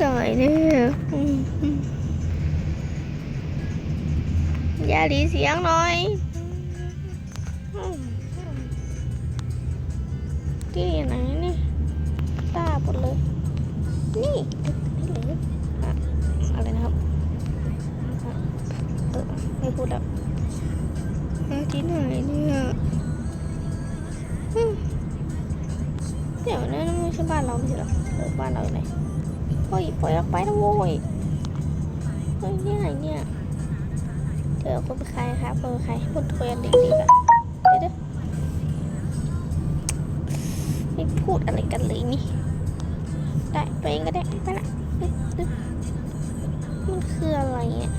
หน่อยเนี่ยอืมอย่าดีเสียงหน่อยที่ไหนนี่ตาหมดเลย นี่อะไรนะครับเออไม่พูดแล้วที่ไหนเนี่ยเดี๋ยวนะนั่นไม่ใช่บ้านเราไม่ใช่หรอเออบ้านเราอยู่ไหน เฮ้ยปล่อยออกไปนะโว้ยเฮ้ยนี่ไหนเนี่ยเดี๋ยวคนเป็นใครครับคนเป็นใครพูดคุยกันดีๆกันเดี๋ยวเดี๋ยวไม่พูดอะไรกันเลยนี่ ได้ตัวเองก็ได้ไปละมันคืออะไรอะ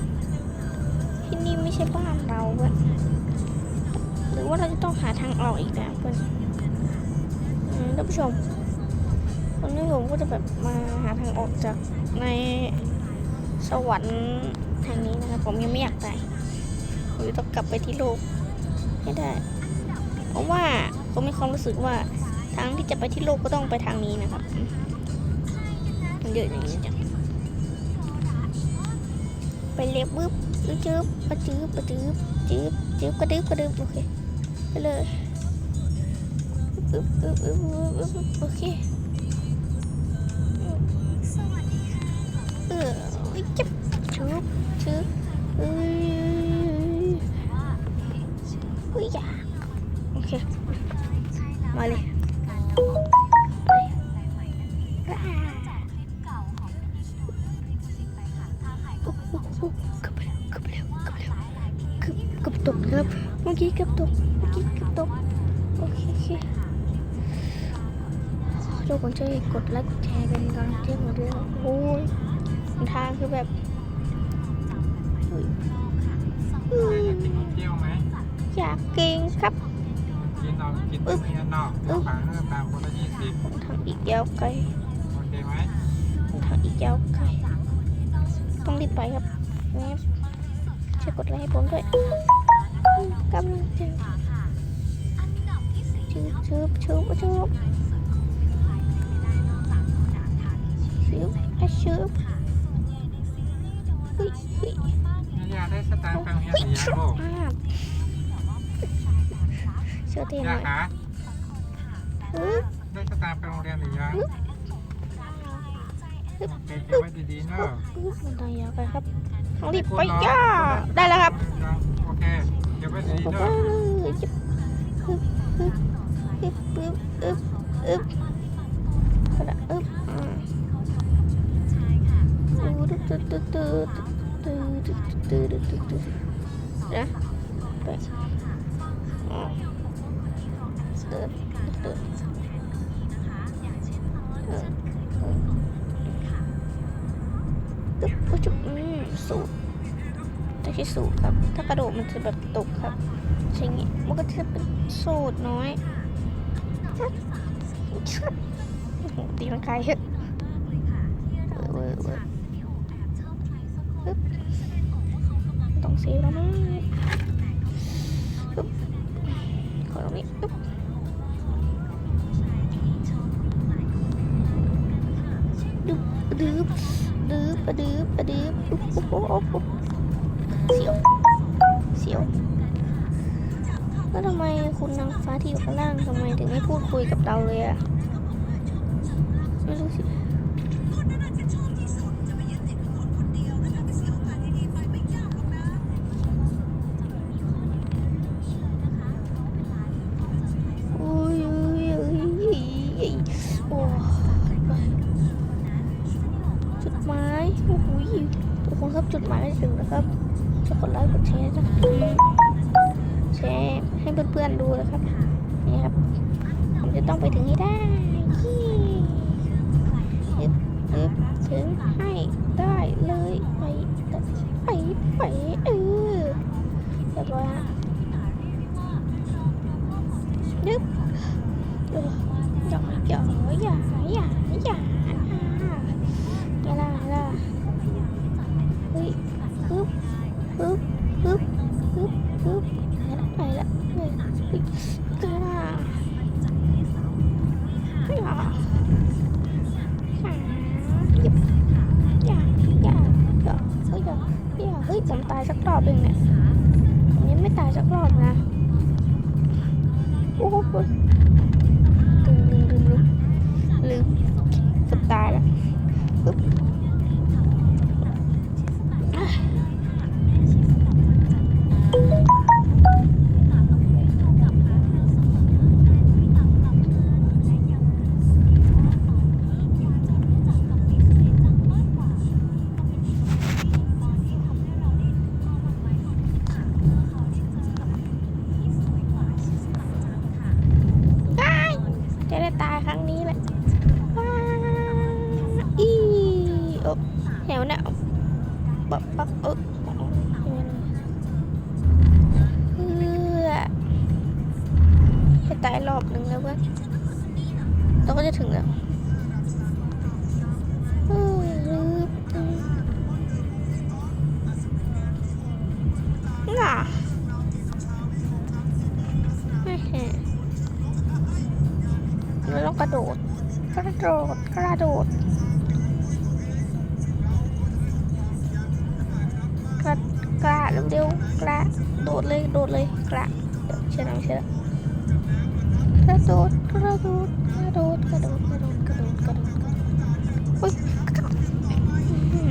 ที่นี่ไม่ใช่บ้านเราเว้ยหรือว่าเราจะต้องหาทางออกอีกนะเพื่อนท่านผู้ชม วันนี้ผมก็จะแบบมาหาทางออกจากในสวรรค์แห่งนี้นะครับ ผมยังไม่อยากตายผมจะต้องกลับไปที่โลกให้ได้ เพราะว่าผมมีความรู้สึกว่าทางที่จะไปที่โลกก็ต้องไปทางนี้นะครับมันเยอะอย่างนี้จังไปเล็บบึ๊บจื๊บจื๊บปะจื๊บปะจื๊บจื๊บจื๊บกระดึ๊บกระดึ๊บโอเคไปเลยอึ๊บอึ๊บอึ๊บอึ๊บอึ๊บอึ๊บโอ เออจุ๊บจุ๊บจุ๊บเอ้ยอุ้ยอย่าโอเค มาเลยกับตกครับเมื่อกี้กับตกเมื่อกี้กับตกโอเคโอเค ทุกคนช่วยกดไลค์กดแชร์เป็นกำลังใจหมดเลยโอ้ยทางคือแบบอยากกินครับกินนอกกินที่นี่นอกอาฝาห้าตามคนละยี่สิบผมทำอีกยาวไกลโอเคไหมผมทำอีกยาวไกลต้องรีบไปครับนี่ช่วยกดไลค์ให้ผมด้วยกำลังใจชืบชืบชืบชืบ ซื้อมาซื้ออุ้ยากได้สตางค์ตังค์อยาฮ้ยาโบโชว์เทนอยากหาได้สตาร์ไปโรงเรียนหรือยังเป็นไว้ดีๆเนะได้ยาไปครับต้งรีบไปย่าได้แล้วครับโอเคเดี๋ยวไดีๆนะบ ตึ๊ดตึ๊ดตึ๊ดตึ๊ดตึ๊ดตึ๊ดตึ๊ดตึ๊ดตึ๊ดนะไปอ๋อเดินเดินเออเออตึ๊บอุ๊ยจุ๊บสูตรไม่ใช่สูตรครับ ถ้ากระโดดมันจะแบบตกครับใช่งี้มันก็จะเป็นสูตรน้อยตีมันใครเหอะเวอร์เวอร์เวอร์ ปึ๊บต้องเซฟแล้วมั้งปึ๊บขอตรงนี้ปึ๊บดึบดึบดึบดึบดึบอุ๊บอุ๊บอุ๊บอุ๊บอุ๊บเสียวเสียวแล้วทำไมคุณนางฟ้าที่อยู่ข้างล่างทำไมถึงไม่พูดคุยกับเราเลยอะไม่รู้สิ ทุกครับ จุดหมายไม่ถึงนะครับจะกดไลค์กดแชร์นะครับแชร์ให้เพื่อนๆดูนะครับนี่ครับ ผมจะต้องไปถึงให้ได้ยี่อึบึบถึงให้ได้ เฮ้ยผมตายสักรอบเองเนี่ยยังไม่ตายสักรอบนะ โอ้โห โอ๊ะแถวเนี่ยปักปักเออเพื่อจะตายรอบหนึ่งแล้วเว้ยเราก็จะถึงแล้วเออลืมอืมง่ะไม่เห็นแล้วเรากระโดด กระโดด กระโดด กระโดดเลยโดดเลยกระเดี๋ยวเชื่อนะเชื่อกระโดดกระโดดกระโดดกระโดดกระโดดกระโดดกระโดดกระโดดอุ้ยกระโดดอื้อหือ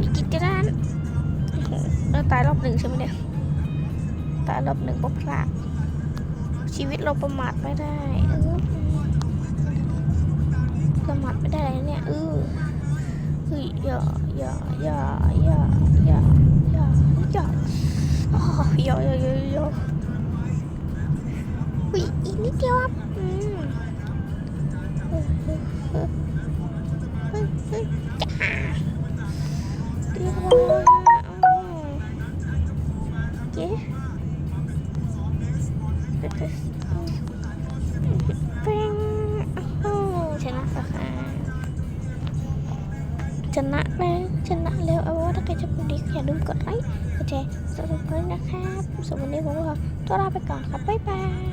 อีกกิจกรโอ้โหเราตายรอบหนึ่งใช่ไหมเนี่ยตายรอบหนึ่งเพราะพลาดชีวิตเราประมาทไม่ได้เออประมาทไม่ได้เนี่ยเออ เฮ้ยอย่าอย่าอย่าอย่าอย่าอย่าอย่าอ๋ออย่า ชนะแล้วชนะแล้วเอาว่าถ้าใครชอบคลิปนี้อย่าลืมกดไลค์กดแชร์กดซับสไครต์นะครับสำหรับวันนี้ผมก็ขอตัวลาไปก่อนครับบ๊ายบาย